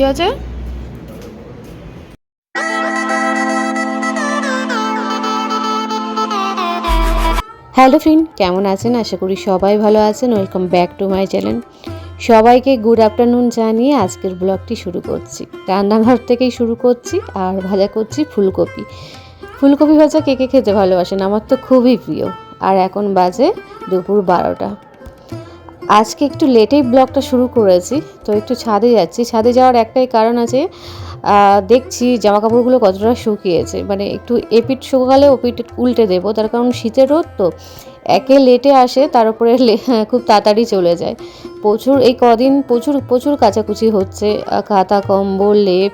কি আছে? Hello friend, কেমন আছেন? আশা করি সবাই ভালো আছেন। Welcome back to my channel সবাইকে গুড আফটারনুন জানিয়ে আজকের ব্লগটি শুরু করছি। রান্নাঘর থেকেই শুরু করছি আর ভাজা করছি ফুলকপি। ফুলকপি ভাজা কে কে খেতে ভালোবাসেন? আমার তো খুবই প্রিয়। আর এখন বাজে দুপুর বারোটা। আজকে একটু লেটেই ব্লগটা শুরু করেছি, তো একটু ছাদে যাচ্ছি। ছাদে যাওয়ার একটাই কারণ আছে দেখছি জামা কাপড়গুলো কতটা শুকিয়েছে। মানে একটু এপিট শুকালে ওপিট উল্টে দেবো, তার কারণ শীতের রোদ তো। একে লেটে আসে, তার উপরে খুব তাড়াতাড়ি চলে যায়। প্রচুর, এই কদিন প্রচুর প্রচুর কাচাকুচি হচ্ছে কাঁথা কম্বল, লেপ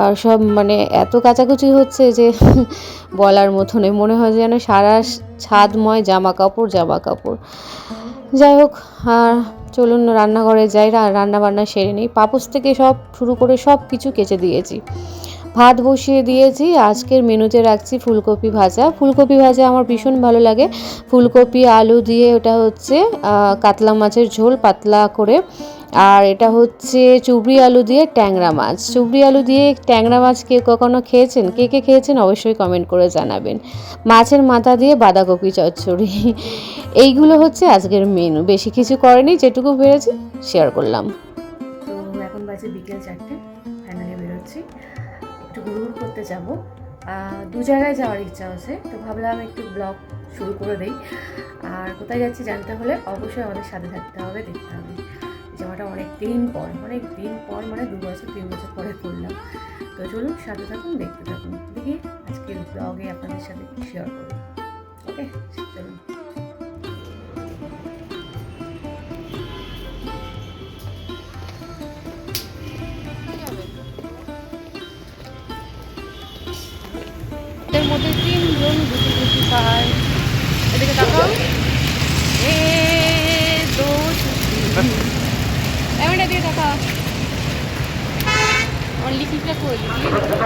আর সব মানে এত কাচাকুচি হচ্ছে যে বলার মতো নেই। মনে হয় যেন সারা ছাদময় জামা কাপড় জামা কাপড় যাই হোক, আর চলুন রান্নাঘরে যাই। রান্না বান্না সেরে নিই। পাপোস থেকে সব শুরু করে সব কিছু কেচে দিয়েছি। ভাত বসিয়ে দিয়েছি। আজকের মেনুতে রাখছি ফুলকপি ভাজা। ফুলকপি ভাজা আমার ভীষণ ভালো লাগে। ফুলকপি, আলু দিয়ে ওটা হচ্ছে কাতলা মাছের ঝোল পাতলা করে আর এটা হচ্ছে চুবড়ি আলু দিয়ে ট্যাংরা মাছ। চুবড়ি আলু দিয়ে ট্যাংরা মাছ কে কখনো খেয়েছেন? কে কে খেয়েছেন অবশ্যই কমেন্ট করে জানাবেন। মাছের মাথা দিয়ে বাঁধাকপি চচ্চড়ি। এইগুলো হচ্ছে আজকের মেনু বেশি কিছু করেনি, যেটুকু পেরেছি শেয়ার করলাম। তো এখন বাজে বিকেল চারটে ফাইনালি বেরোচ্ছি। একটু ঘুরঘুর করতে যাব। দু জায়গায় যাওয়ার ইচ্ছা আছে, তো ভাবলাম একটু ব্লগ শুরু করে দেই। আর কোথায় যাচ্ছি জানতে হলে অবশ্যই আমাদের সাথে থাকতে হবে, দেখতে হবে। জামাটা অনেক দিন পর অনেক দিন পর মানে দু বছর, তিন বছর পরে করলাম। তো চলুন সাথে থাকুন, দেখতে থাকুন। দেখি আজকের ব্লগে আপনাদের সাথে শেয়ার করি ওকে চলুন। মধ্যে তিনজন গুটি গুটি পায় এদিকে তাকাও এ দোষ এমন এদিকে তাকাও আমার লিখিটা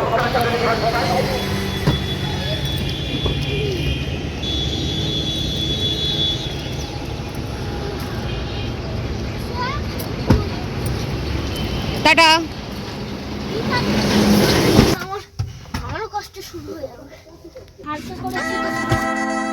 টাটা। আমার কষ্ট শুরু হয়ে যাবে হালকা করে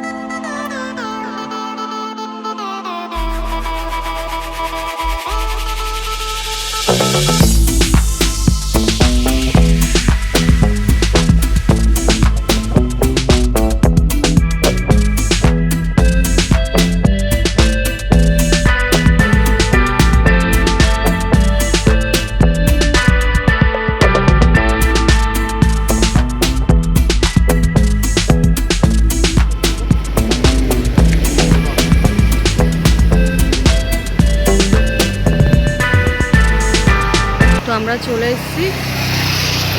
আমরা চলে এসেছি।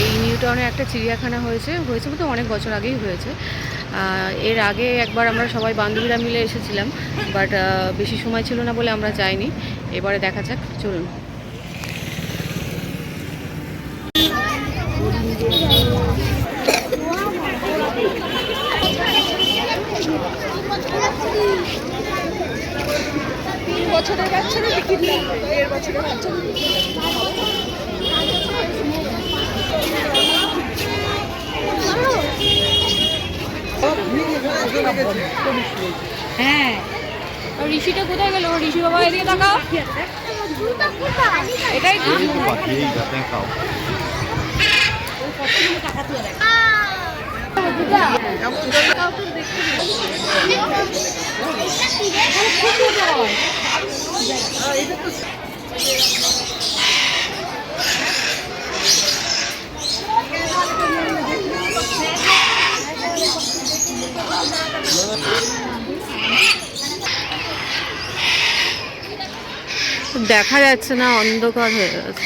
এই নিউ টাউনে একটা চিড়িয়াখানা হয়েছে। হয়েছে বলতে অনেক বছর আগেই হয়েছে। এর আগে একবার আমরা সবাই বান্ধবীরা মিলে এসেছিলাম, বাট বেশি সময় ছিল না বলে আমরা যাইনি। এবারে দেখা যাক, চলুন। বছরের বাচ্চারা টিকিট লাগবে বছরের বাচ্চারা। হ্যাঁ। ঋষিটা কোথায় গেল? ঋষি বাবা এদিকে তাকাও। এটাই তো দেখা যাচ্ছে না অন্ধকার হয়ে গেছে?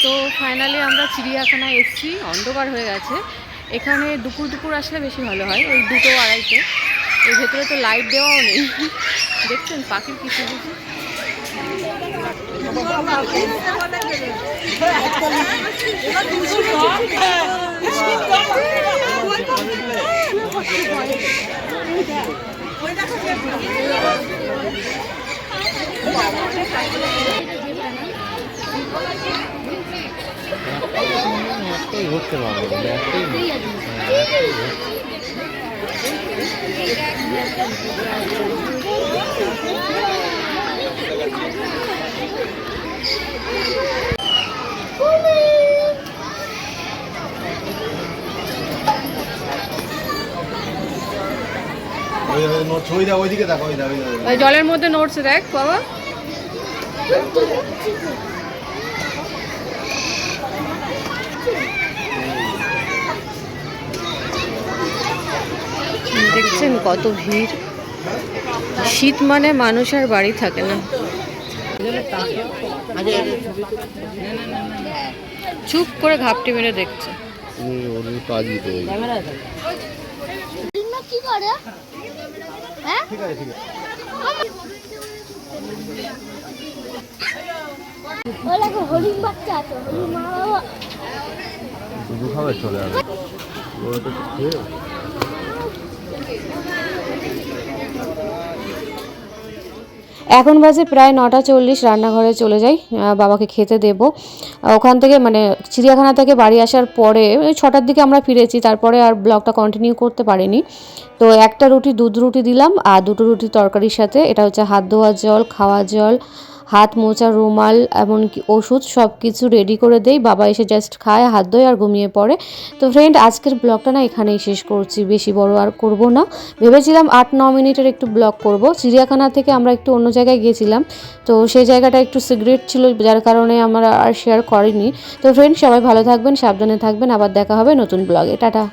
তো ফাইনালি আমরা চিড়িয়াখানায় এসেছি অন্ধকার হয়ে গেছে এখানে দুপুর দুপুর আসলে বেশি ভালো হয়, ওই দুটো আড়াইতে এর ভেতরে তো লাইট দেওয়াও নেই। দেখছেন পাখির কিছু কিছু একটাই ধরতে পারব একটাই জলের মধ্যে নোটস দেখ বাবা। দেখছেন কত ভিড়। শীত মানে মানুষ আর বাড়ি থাকে না। চুপ করে ঘাপটি মেরে দেখছে। হ্যাঁ? চলে আসবে ওরা তো খেয়ে এখন বাজে প্রায় নটা চল্লিশ, রান্নাঘরে চলে যাই বাবাকে খেতে দেব। ওখান থেকে মানে চিড়িয়াখানা থেকে বাড়ি আসার পরে ছটার দিকে আমরা ফিরেছি, তারপরে আর ব্লগটা কন্টিনিউ করতে পারিনি। তো একটা রুটি, দুধ রুটি দিলাম, আর দুটো রুটি তরকারির সাথে, এটা হচ্ছে হাত ধোয়ার জল খাওয়া জল হাত মোচা, রুমাল, এমনকি ওষুধ সব কিছু রেডি করে দেই। বাবা এসে জাস্ট খায়, হাত ধোয় আর ঘুমিয়ে পড়ে। তো ফ্রেন্ড আজকের ব্লগটা না এখানেই শেষ করছি। বেশি বড় আর করব না। ভেবেছিলাম আট ন মিনিটের একটু ব্লগ করব। চিড়িয়াখানা থেকে আমরা একটু অন্য জায়গায় গিয়েছিলাম। তো সেই জায়গাটা একটু সিগারেট ছিল, যার কারণে আমরা আর শেয়ার করিনি। তো ফ্রেন্ড সবাই ভালো থাকবেন, সাবধানে থাকবেন। আবার দেখা হবে নতুন ব্লগে টাটা।